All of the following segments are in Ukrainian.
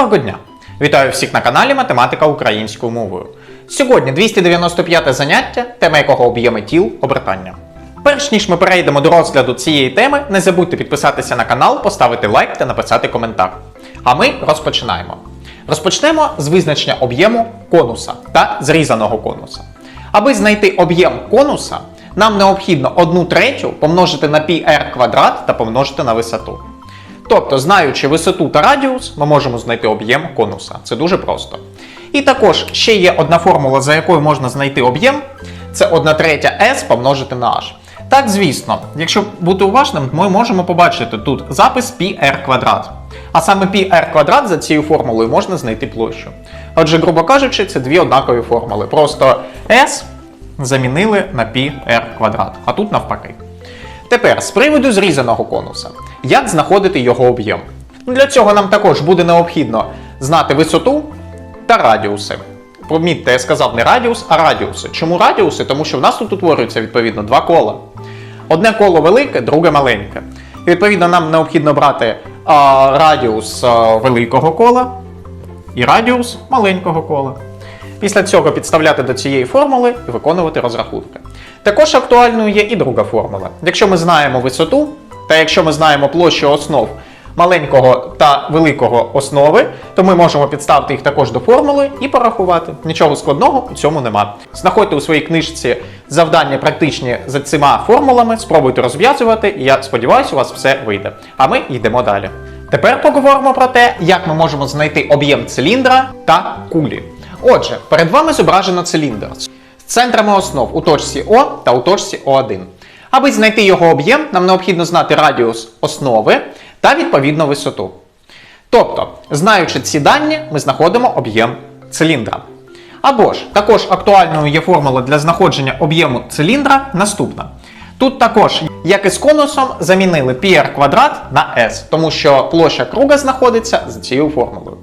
Доброго дня! Вітаю всіх на каналі Математика українською мовою. Сьогодні 295 заняття, тема якого об'єми тіл обертання. Перш ніж ми перейдемо до розгляду цієї теми, не забудьте підписатися на канал, поставити лайк та написати коментар. А ми розпочинаємо. Розпочнемо з визначення об'єму конуса та зрізаного конуса. Аби знайти об'єм конуса, нам необхідно 1 третю помножити на πr квадрат та помножити на висоту. Тобто, знаючи висоту та радіус, ми можемо знайти об'єм конуса. Це дуже просто. І також ще є одна формула, за якою можна знайти об'єм. Це 1 третя s помножити на h. Так, звісно, якщо бути уважним, ми можемо побачити тут запис πr квадрат. А саме πr квадрат за цією формулою можна знайти площу. Отже, грубо кажучи, це дві однакові формули. Просто s замінили на πr квадрат, а тут навпаки. Тепер з приводу зрізаного конуса. Як знаходити його об'єм? Для цього нам також буде необхідно знати висоту та радіуси. Помітьте, я сказав не радіус, а радіуси. Чому радіуси? Тому що в нас тут утворюється відповідно два кола. Одне коло велике, друге маленьке. І відповідно нам необхідно брати а, радіус а, великого кола і радіус маленького кола. Після цього підставляти до цієї формули і виконувати розрахунки. Також актуальною є і друга формула. Якщо ми знаємо висоту, та якщо ми знаємо площу основ маленького та великого основи, то ми можемо підставити їх також до формули і порахувати. Нічого складного у цьому нема. Знаходьте у своїй книжці завдання практичні за цими формулами, спробуйте розв'язувати, і я сподіваюся, у вас все вийде. А ми йдемо далі. Тепер поговоримо про те, як ми можемо знайти об'єм циліндра та кулі. Отже, перед вами зображено циліндр з центрами основ у точці О та у точці О1. Аби знайти його об'єм, нам необхідно знати радіус основи та відповідно висоту. Тобто, знаючи ці дані, ми знаходимо об'єм циліндра. Або ж також актуальною є формула для знаходження об'єму циліндра наступна. Тут також, як і з конусом, замінили πr квадрат на s, тому що площа круга знаходиться за цією формулою.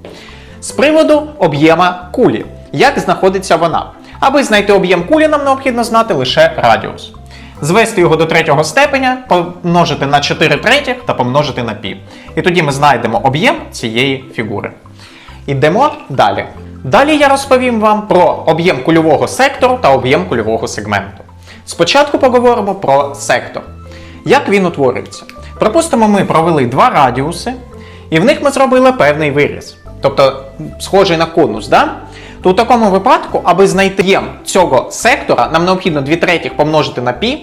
З приводу об'єма кулі. Як знаходиться вона? Аби знайти об'єм кулі, нам необхідно знати лише радіус. Звести його до третього степеня, помножити на 4 третіх та помножити на пі. І тоді ми знайдемо об'єм цієї фігури. Ідемо далі. Далі я розповім вам про об'єм кульового сектору та об'єм кульового сегменту. Спочатку поговоримо про сектор. Як він утворюється? Припустимо, ми провели два радіуси, і в них ми зробили певний виріз. Тобто, схожий на конус, да? То у такому випадку, аби знайти об'єм цього сектора, нам необхідно 2 третіх помножити на пі,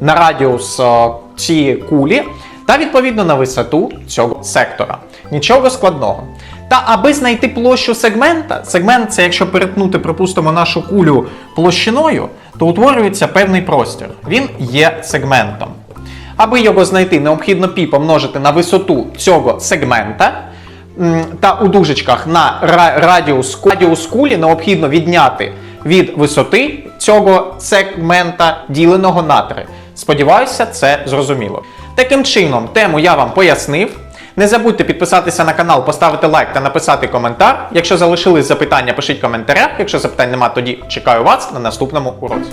на радіус е, цієї кулі, та відповідно на висоту цього сектора. Нічого складного. Та аби знайти площу сегмента, сегмент це якщо перетнути, припустимо, нашу кулю площиною, то утворюється певний простір. Він є сегментом. Аби його знайти, необхідно пі помножити на висоту цього сегмента. Та у дужечках на радіус, радіус кулі необхідно відняти від висоти цього сегмента діленого на 3. Сподіваюся, це зрозуміло. Таким чином, тему я вам пояснив. Не забудьте підписатися на канал, поставити лайк та написати коментар. Якщо залишились запитання, пишіть в коментарях. Якщо запитань нема, тоді чекаю вас на наступному уроці.